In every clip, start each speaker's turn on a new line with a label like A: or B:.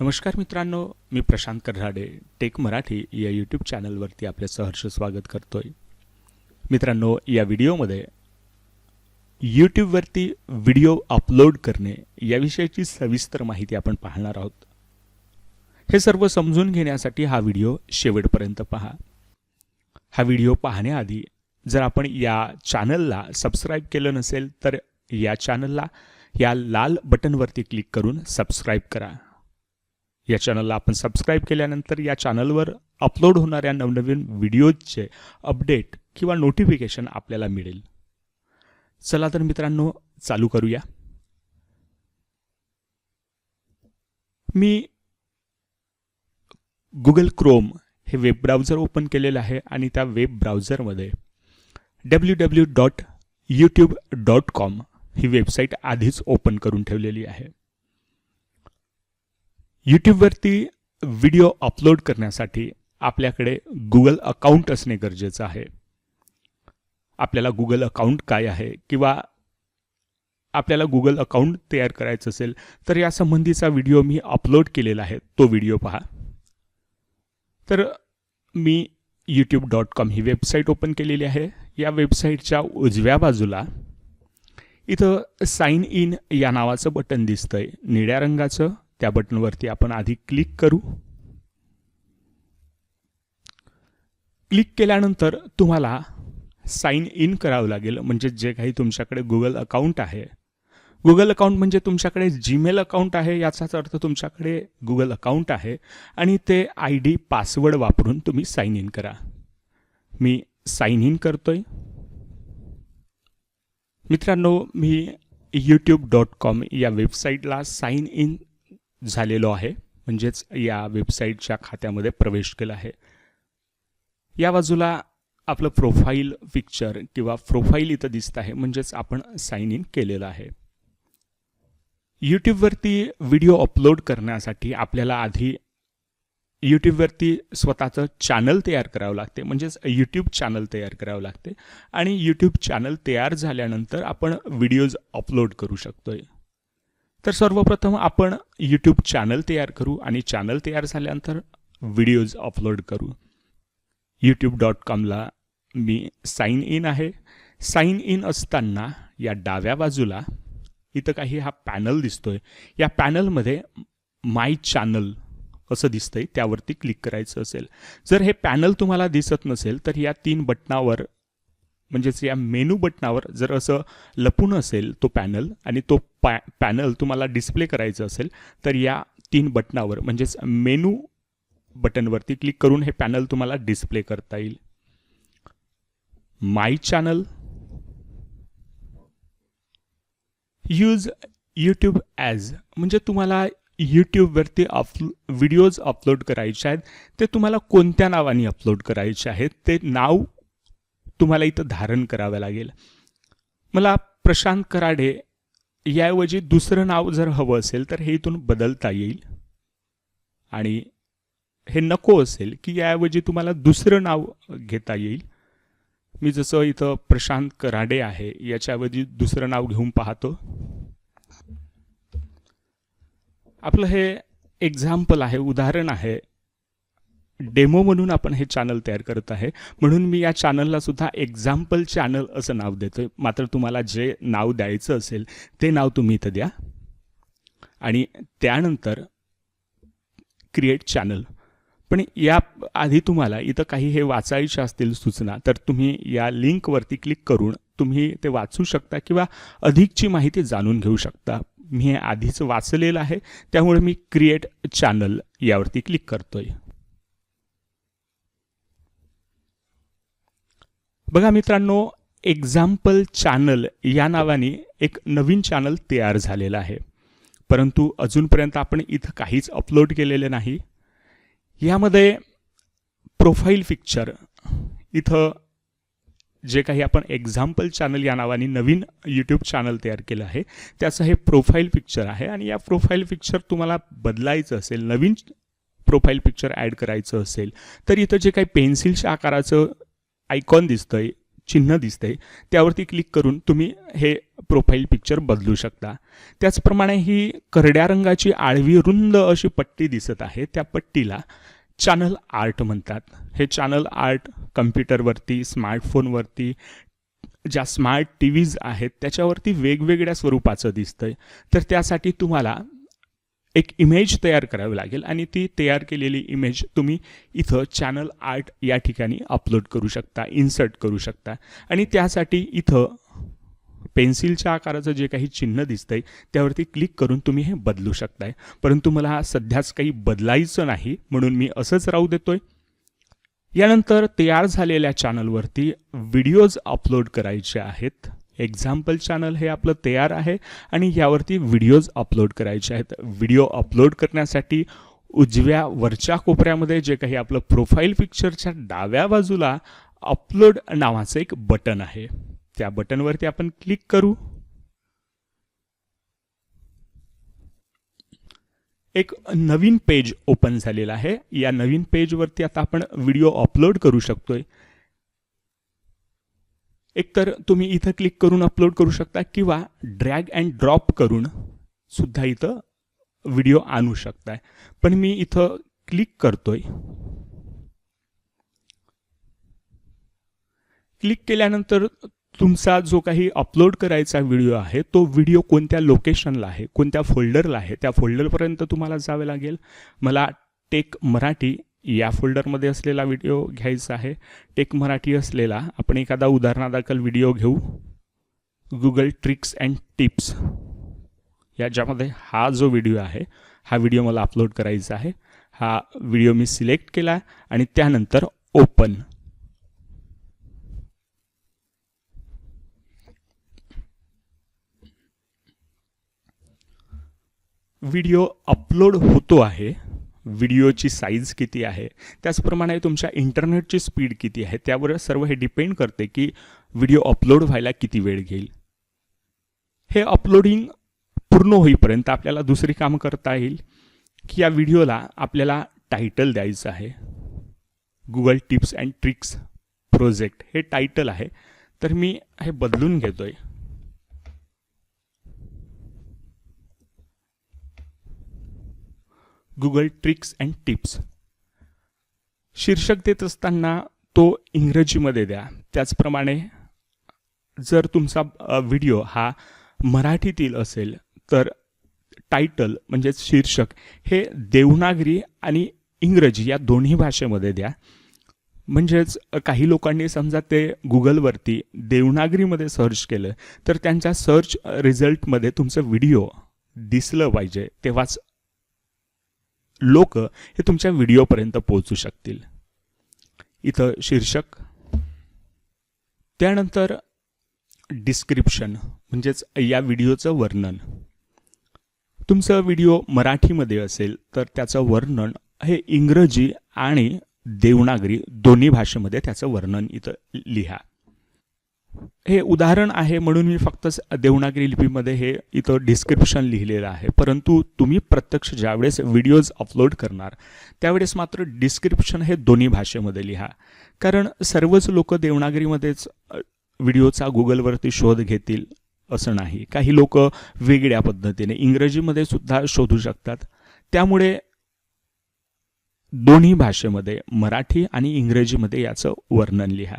A: नमस्कार मित्रांनो मी प्रशांत कऱ्हाडे टेक मराठी या यूट्यूब चॅनलवरती आपले सहर्ष स्वागत करतोय. मित्रांनो या व्हिडिओमध्ये यूट्यूबवरती व्हिडिओ अपलोड करणे याविषयीची सविस्तर माहिती आपण पाहणार आहोत. हे सर्व समजून घेण्यासाठी हा व्हिडिओ शेवटपर्यंत पहा. हा व्हिडिओ पाहण्याआधी जर आपण या चॅनलला सबस्क्राईब केलं नसेल तर या चॅनलला या लाल बटनवरती क्लिक करून सबस्क्राईब करा. या चॅनलला आपण सबस्क्राईब केल्यानंतर या चॅनलवर अपलोड होणाऱ्या नवनवीन व्हिडिओजचे अपडेट किंवा नोटिफिकेशन आपल्याला मिळेल. चला तर मित्रांनो चालू करूया. मी गुगल क्रोम हे वेब ब्राउझर ओपन केलेलं आहे आणि त्या web ब्राउझरमध्ये W W dot YouTube dot com ही वेबसाईट आधीच ओपन करून ठेवलेली आहे. यूट्यूबवरती व्हिडिओ अपलोड करण्यासाठी आपल्याकडे गुगल अकाउंट असणे गरजेचं आहे. आपल्याला गुगल अकाउंट काय आहे किंवा आपल्याला गुगल अकाउंट तयार करायचं असेल तर या संबंधीचा व्हिडिओ मी अपलोड केलेला आहे. तो व्हिडिओ पहा. तर मी यूट्यूब डॉट कॉम ही वेबसाईट ओपन केलेली आहे. या वेबसाईटच्या उजव्या बाजूला इथं साईन इन या नावाचं बटन दिसतंय. निळ्या रंगाचं त्या बटनवरती आपण आधी क्लिक करू. क्लिक केल्यानंतर तुम्हाला साईन इन करावं लागेल म्हणजे जे काही तुमच्याकडे गुगल अकाउंट आहे. गुगल अकाउंट म्हणजे तुमच्याकडे जीमेल अकाउंट आहे याचाच अर्थ तुमच्याकडे गुगल अकाउंट आहे आणि ते आय डी पासवर्ड वापरून तुम्ही साईन इन करा. मी साईन इन करतोय. मित्रांनो मी यूट्यूब डॉट कॉम या वेबसाईटला साईन इन झालेलो आहे. म्हणजेच या वेबसाईटच्या खात्यामध्ये प्रवेश केला आहे. या बाजूला आपलं प्रोफाईल पिक्चर किंवा प्रोफाईल इथं दिसत आहे. म्हणजेच आपण साईन इन केलेलं आहे. यूट्यूबवरती व्हिडिओ अपलोड करण्यासाठी आपल्याला आधी यूट्यूबवरती स्वतःचं चॅनल तयार करावं लागते. म्हणजेच यूट्यूब चॅनल तयार करावं लागते. आणि यूट्यूब चॅनल तयार झाल्यानंतर आपण व्हिडिओज अपलोड करू शकतो आहे तर सर्वप्रथम आपण यूट्यूब चॅनल तयार करू आणि चॅनल तयार झाल्यानंतर व्हिडिओज अपलोड करू. यूट्यूब डॉट कॉमला मी साईन इन आहे. साईन इन असताना या डाव्या बाजूला इथं काही हा पॅनल दिसतोय. या पॅनलमध्ये माय चॅनल असं दिसतंय. त्यावरती क्लिक करायचं असेल. जर हे पॅनल तुम्हाला दिसत नसेल तर या तीन बटनावर म्हणजेच या मेनू बटनावर जर असं लपून असेल तो पॅनल आणि तो पॅ पॅनल तुम्हाला डिस्प्ले करायचं असेल तर या तीन बटनावर म्हणजेच मेनू बटनवरती क्लिक करून हे पॅनल तुम्हाला डिस्प्ले करता येईल. My channel. Use YouTube as म्हणजे तुम्हाला यूट्यूबवरती अपलो व्हिडिओज अपलोड करायचे आहेत ते तुम्हाला कोणत्या नावाने अपलोड करायचे आहेत ते नाव तुम्हाला इथं धारण करावं लागेल. मला प्रशांत कराडे याऐवजी दुसरं नाव जर हवं असेल तर हे इथून बदलता येईल. आणि हे नको असेल की याऐवजी तुम्हाला दुसरं नाव घेता येईल. मी जसं इथं प्रशांत कराडे आहे याच्याऐवजी दुसरं नाव घेऊन पाहतो. आपलं हे एक्झाम्पल आहे उदाहरण आहे. डेमो म्हणून आपण हे चॅनल तयार करत आहे. म्हणून मी या चॅनलला सुद्धा एक्झाम्पल चॅनल असं नाव देतो आहे मात्र तुम्हाला जे नाव द्यायचं असेल ते नाव तुम्ही इथं द्या. आणि त्यानंतर क्रिएट चॅनल पण या आधी तुम्हाला इथं काही हे वाचायचे असतील सूचना तर तुम्ही या लिंकवरती क्लिक करून तुम्ही ते वाचू शकता किंवा अधिकची माहिती जाणून घेऊ शकता. मी हे आधीच वाचलेलं आहे त्यामुळे मी क्रिएट चॅनल यावरती क्लिक करतो आहे बघा मित्रांनो एक्झाम्पल चॅनल या नावाने एक नवीन चॅनल तयार झालेलं आहे. परंतु अजूनपर्यंत आपण इथं काहीच अपलोड केलेलं नाही. यामध्ये प्रोफाईल पिक्चर इथं जे काही आपण एक्झाम्पल चॅनल या नावाने नवीन यूट्यूब चॅनल तयार केलं आहे त्याचं हे प्रोफाईल पिक्चर आहे आणि या प्रोफाईल पिक्चर तुम्हाला बदलायचं असेल नवीन प्रोफाईल पिक्चर ॲड करायचं असेल तर इथं जे काही पेन्सिलच्या आकाराचं आयकॉन दिसतंय चिन्ह दिसतंय त्यावरती क्लिक करून तुम्ही हे प्रोफाईल पिक्चर बदलू शकता. त्याचप्रमाणे ही करड्या रंगाची आळवी रुंद अशी पट्टी दिसत आहे त्या पट्टीला चॅनल आर्ट म्हणतात. हे चॅनल आर्ट कम्प्युटरवरती स्मार्टफोनवरती ज्या स्मार्ट टी व्हीज आहेत त्याच्यावरती वेगवेगळ्या स्वरूपाचं दिसतंय. तर त्यासाठी तुम्हाला एक इमेज तयार करावी लागेल आणि ती तयार केलेली इमेज तुम्ही इथं चॅनल आर्ट या ठिकाणी अपलोड करू शकता इन्सर्ट करू शकता. आणि त्यासाठी इथं पेन्सिलच्या आकाराचं जे काही चिन्ह दिसतंय त्यावरती क्लिक करून तुम्ही हे बदलू शकताय. परंतु मला सध्याच काही बदलायचं नाही म्हणून मी असंच राहू देतोय. यानंतर तयार झालेल्या चॅनलवरती व्हिडिओज अपलोड करायचे आहेत. एक्झाम्पल चॅनल हे आपलं तयार आहे आणि यावरती व्हिडिओज अपलोड करायचे आहेत. व्हिडिओ अपलोड करण्यासाठी उजव्या वरच्या कोपऱ्यामध्ये जे काही आपलं प्रोफाईल पिक्चरच्या डाव्या बाजूला अपलोड नावाचं एक बटन आहे. त्या बटनवरती आपण क्लिक करू. एक नवीन पेज ओपन झालेला आहे. या नवीन पेजवरती आता आपण व्हिडिओ अपलोड करू शकतोय. एकतर तुम्ही इथं क्लिक करून अपलोड करू शकता किंवा ड्रॅग अँड ड्रॉप करून सुद्धा इथं व्हिडिओ आणू शकताय. पण मी इथं क्लिक करतोय. क्लिक केल्यानंतर तुमचा जो काही अपलोड करायचा व्हिडिओ आहे तो व्हिडिओ कोणत्या लोकेशनला आहे कोणत्या फोल्डरला आहे त्या फोल्डरपर्यंत तुम्हाला जावे लागेल. मला टेक मराठी या फोल्डरमध्ये असलेला व्हिडिओ घ्यायचा आहे. टेक मराठी असलेला. आपण एखादा उदाहरणादाखल व्हिडिओ घेऊ. गुगल ट्रिक्स अँड टिप्स याच्यामध्ये हा जो व्हिडिओ आहे हा व्हिडिओ मला अपलोड करायचा आहे. हा व्हिडिओ मी सिलेक्ट केला आणि त्यानंतर ओपन. व्हिडिओ अपलोड होतो आहे. व्हिडिओची साईज किती आहे? त्याचप्रमाणे तुमच्या इंटरनेटची स्पीड किती आहे? त्यावर सर्व हे डिपेंड करते की व्हिडिओ अपलोड व्हायला किती वेळ घेईल. हे अपलोडिंग पूर्ण होईपर्यंत आपल्याला दुसरी काम करता येईल की या व्हिडिओला आपल्याला टायटल द्यायचं आहे. Google tips and tricks project हे टायटल आहे. तर मी हे बदलून घेतो आहे गुगल ट्रिक्स अँड टिप्स शीर्षक देत असताना तो इंग्रजीमध्ये द्या. त्याचप्रमाणे जर तुमचा व्हिडिओ हा मराठीतील असेल तर टायटल म्हणजेच शीर्षक हे देवनागरी आणि इंग्रजी या दोन्ही भाषेमध्ये द्या. म्हणजेच काही लोकांनी समजा ते गुगलवरती देवनागरीमध्ये सर्च केलं तर त्यांच्या सर्च रिझल्टमध्ये तुमचं व्हिडिओ दिसलं पाहिजे तेव्हाच लोक हे तुमच्या व्हिडिओपर्यंत पोहोचू शकतील. इथं शीर्षक त्यानंतर डिस्क्रिप्शन म्हणजेच या व्हिडिओचं वर्णन. तुमचं व्हिडिओ मराठीमध्ये असेल तर त्याचं वर्णन हे इंग्रजी आणि देवनागरी दोन्ही भाषेमध्ये त्याचं वर्णन इथं लिहा. हे उदाहरण आहे म्हणून मी फक्त देवनागरी लिपीमध्ये हे इथं डिस्क्रिप्शन लिहिलेलं आहे. परंतु तुम्ही प्रत्यक्ष ज्यावेळेस व्हिडिओज अपलोड करणार त्यावेळेस मात्र डिस्क्रिप्शन हे दोन्ही भाषेमध्ये लिहा. कारण सर्वच लोक देवनागरीमध्येच व्हिडिओचा गुगलवरती शोध घेतील असं नाही. काही लोक वेगळ्या पद्धतीने इंग्रजीमध्ये सुद्धा शोधू शकतात. त्यामुळे दोन्ही भाषेमध्ये मराठी आणि इंग्रजीमध्ये याचं वर्णन लिहा.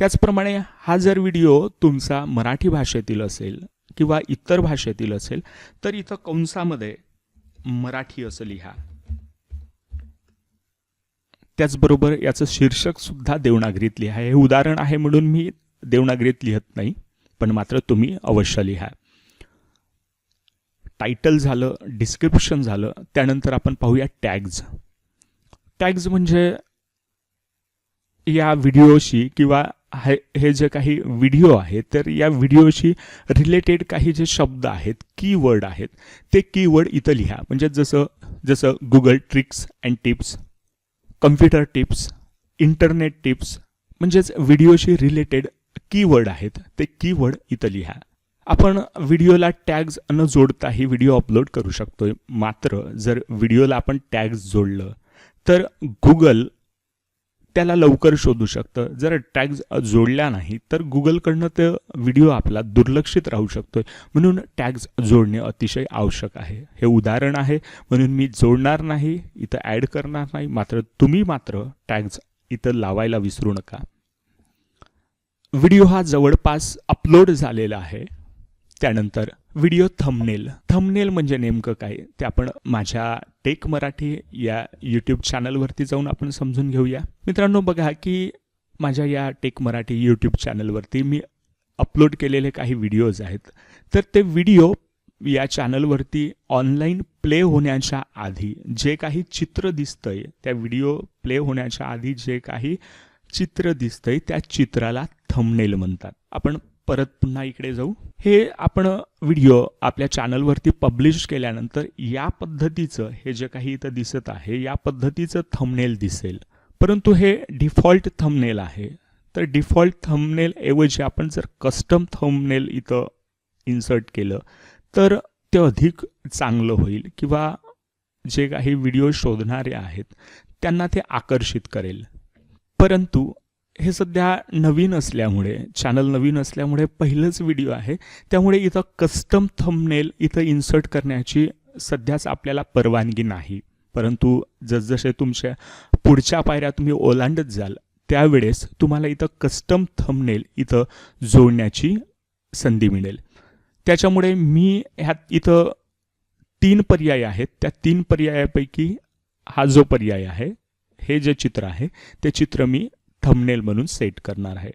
A: त्याचप्रमाणे हा जर व्हिडिओ तुमचा मराठी भाषेतील असेल किंवा इतर भाषेतील असेल तर इथं कंसामध्ये मराठी असं लिहा. त्याचबरोबर याचं शीर्षकसुद्धा देवनागरीत लिहा. हे उदाहरण आहे म्हणून मी देवनागरीत लिहत नाही पण मात्र तुम्ही अवश्य लिहा. टायटल झालं डिस्क्रिप्शन झालं त्यानंतर आपण पाहूया टॅग्ज. टॅग्ज म्हणजे या व्हिडिओशी किंवा हे हे जे काही व्हिडिओ आहेत तर या व्हिडिओशी रिलेटेड काही जे शब्द आहेत कीवर्ड आहेत ते कीवर्ड इथं लिहा. म्हणजे जसं जसं Google tricks and tips computer tips internet tips म्हणजेच व्हिडिओशी रिलेटेड कीवर्ड आहेत ते कीवर्ड इथं लिहा. आपण व्हिडिओला टॅग्ज न जोडताही व्हिडिओ अपलोड करू शकतो मात्र जर व्हिडिओला आपण टॅग्स जोडलं तर गुगल त्याला लवकर शोधू शकतं. जर टॅग्ज जोडल्या नाही तर गुगलकडनं ते व्हिडिओ आपला दुर्लक्षित राहू शकतो म्हणून टॅग्स जोडणे अतिशय आवश्यक आहे. हे उदाहरण आहे. म्हणून मी जोडणार नाही इथं ॲड करणार नाही. मात्र तुम्ही मात्र टॅग्ज इथं लावायला विसरू नका. व्हिडिओ हा जवळपास अपलोड झालेला आहे. त्यानंतर व्हिडिओ थंबनेल थंबनेल म्हणजे नेमकं काय? ते आपण माझ्या टेक मराठी या यूट्यूब चॅनलवरती जाऊन आपण समजून घेऊया. मित्रांनो बघा की माझ्या या टेक मराठी यूट्यूब चॅनलवरती मी अपलोड केलेले काही व्हिडिओज आहेत. तर ते व्हिडिओ या चॅनलवरती ऑनलाईन प्ले होण्याच्या आधी जे काही चित्र दिसतंय त्या व्हिडिओ प्ले होण्याच्या आधी जे काही चित्र दिसतंय त्या चित्राला थंबनेल म्हणतात. आपण परत पुन्हा इकडे जाऊ. हे आपण व्हिडिओ आपल्या चॅनलवरती पब्लिश केल्यानंतर या पद्धतीचं हे जे काही इथं दिसत आहे या पद्धतीचं थंबनेल दिसेल. परंतु हे डिफॉल्ट थंबनेल आहे. तर डिफॉल्ट थंबनेल ऐवजी आपण जर कस्टम थंबनेल इथं इन्सर्ट केलं तर ते अधिक चांगलं होईल किंवा जे काही व्हिडिओ शोधणारे आहेत त्यांना ते आकर्षित करेल. परंतु हे सध्या नवीन असल्यामुळे चॅनल नवीन असल्यामुळे पहिलंच व्हिडिओ आहे. त्यामुळे इथं कस्टम थंबनेल इथं इन्सर्ट करण्याची सध्याच आपल्याला परवानगी नाही. परंतु जसजसे तुमच्या पुढच्या पायऱ्या तुम्ही ओलांडत जाल त्यावेळेस तुम्हाला इथं कस्टम थंबनेल इथं जोडण्याची संधी मिळेल. त्याच्यामुळे मी ह्यात इथं तीन पर्याय आहेत. त्या तीन पर्यायापैकी हा जो पर्याय आहे हे जे चित्र आहे ते चित्र मी थंबनेल म्हणून सेट करणार आहे.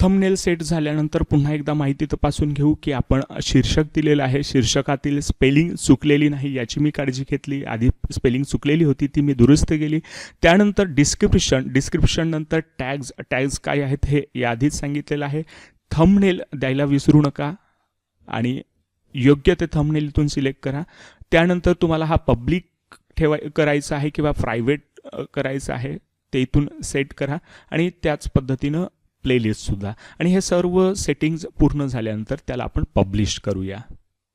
A: थंबनेल सेट झाल्यानंतर पुन्हा एकदा माहिती तपासून घेऊ की आपण शीर्षक दिलेलं आहे. शीर्षकातील स्पेलिंग चुकलेली नाही याची मी काळजी घेतली. आधी स्पेलिंग चुकलेली होती ती मी दुरुस्त केली. त्यानंतर डिस्क्रिप्शन डिस्क्रिप्शन नंतर टॅग्ज काय आहेत हे याआधीच सांगितलेलं आहे. थंबनेल द्यायला विसरू नका आणि योग्य ते थंबनेल इथून सिलेक्ट करा. त्यानंतर तुम्हाला हा पब्लिक ठेवाय करायचा आहे किंवा प्रायव्हेट करायचं आहे. ते इथून सेट करा आणि त्याच पद्धतीनं प्लेलिस्टसुद्धा आणि हे सर्व सेटिंग्ज पूर्ण झाल्यानंतर त्याला आपण पब्लिश करूया.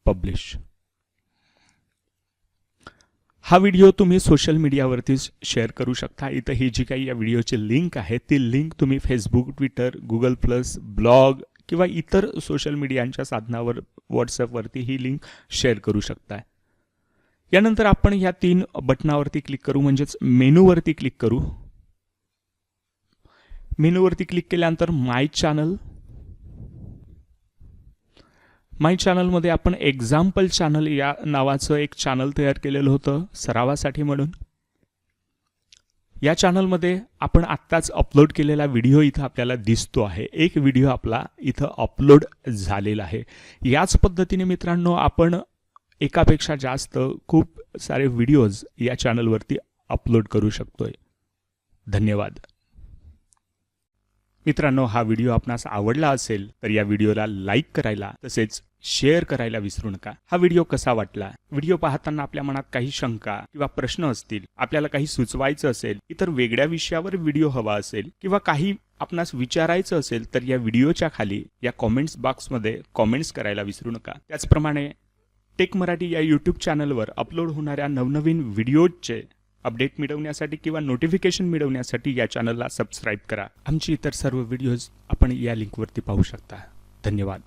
A: पब्लिश हा व्हिडिओ तुम्ही सोशल मीडियावरती शेअर करू शकता. इथं ही जी काही या व्हिडिओची लिंक आहे ती लिंक तुम्ही Facebook Twitter Google plus blog किंवा इतर सोशल मीडियांच्या साधनावर व्हॉट्सअपवरती ही लिंक शेअर करू शकता. यानंतर आपण या तीन बटनावरती क्लिक करू म्हणजेच मेनूवरती क्लिक करू. मेनूवरती क्लिक केल्यानंतर माय चॅनल माय चॅनलमध्ये आपण एक्झाम्पल चॅनल या नावाचं एक चॅनल तयार केलेलं होतं सरावासाठी म्हणून. या चॅनलमध्ये आपण आत्ताच अपलोड केलेला व्हिडिओ इथं आपल्याला दिसतो आहे. एक व्हिडिओ आपला इथं अपलोड झालेला आहे. याच पद्धतीने मित्रांनो आपण एकापेक्षा जास्त खूप सारे व्हिडिओज या चॅनलवरती अपलोड करू शकतोय. धन्यवाद. मित्रांनो हा व्हिडिओ आपणास आवडला असेल तर या व्हिडिओला लाईक करायला तसेच शेअर करायला विसरू नका. हा व्हिडिओ कसा वाटला? व्हिडिओ पाहताना आपल्या मनात काही शंका किंवा प्रश्न असतील आपल्याला काही सुचवायचं असेल इतर वेगळ्या विषयावर व्हिडिओ हवा असेल किंवा काही आपणास विचारायचं असेल तर या व्हिडिओच्या खाली या कॉमेंट्स बॉक्समध्ये कॉमेंट्स करायला विसरू नका. त्याचप्रमाणे टेक मराठी या यूट्यूब चॅनलवर अपलोड होणाऱ्या नवनवीन व्हिडिओजचे अपडेट मिळवण्यासाठी किंवा नोटिफिकेशन मिळवण्यासाठी या चॅनलला सबस्क्राईब करा. आमची इतर सर्व व्हिडिओज आपण या लिंकवरती पाहू शकता. धन्यवाद.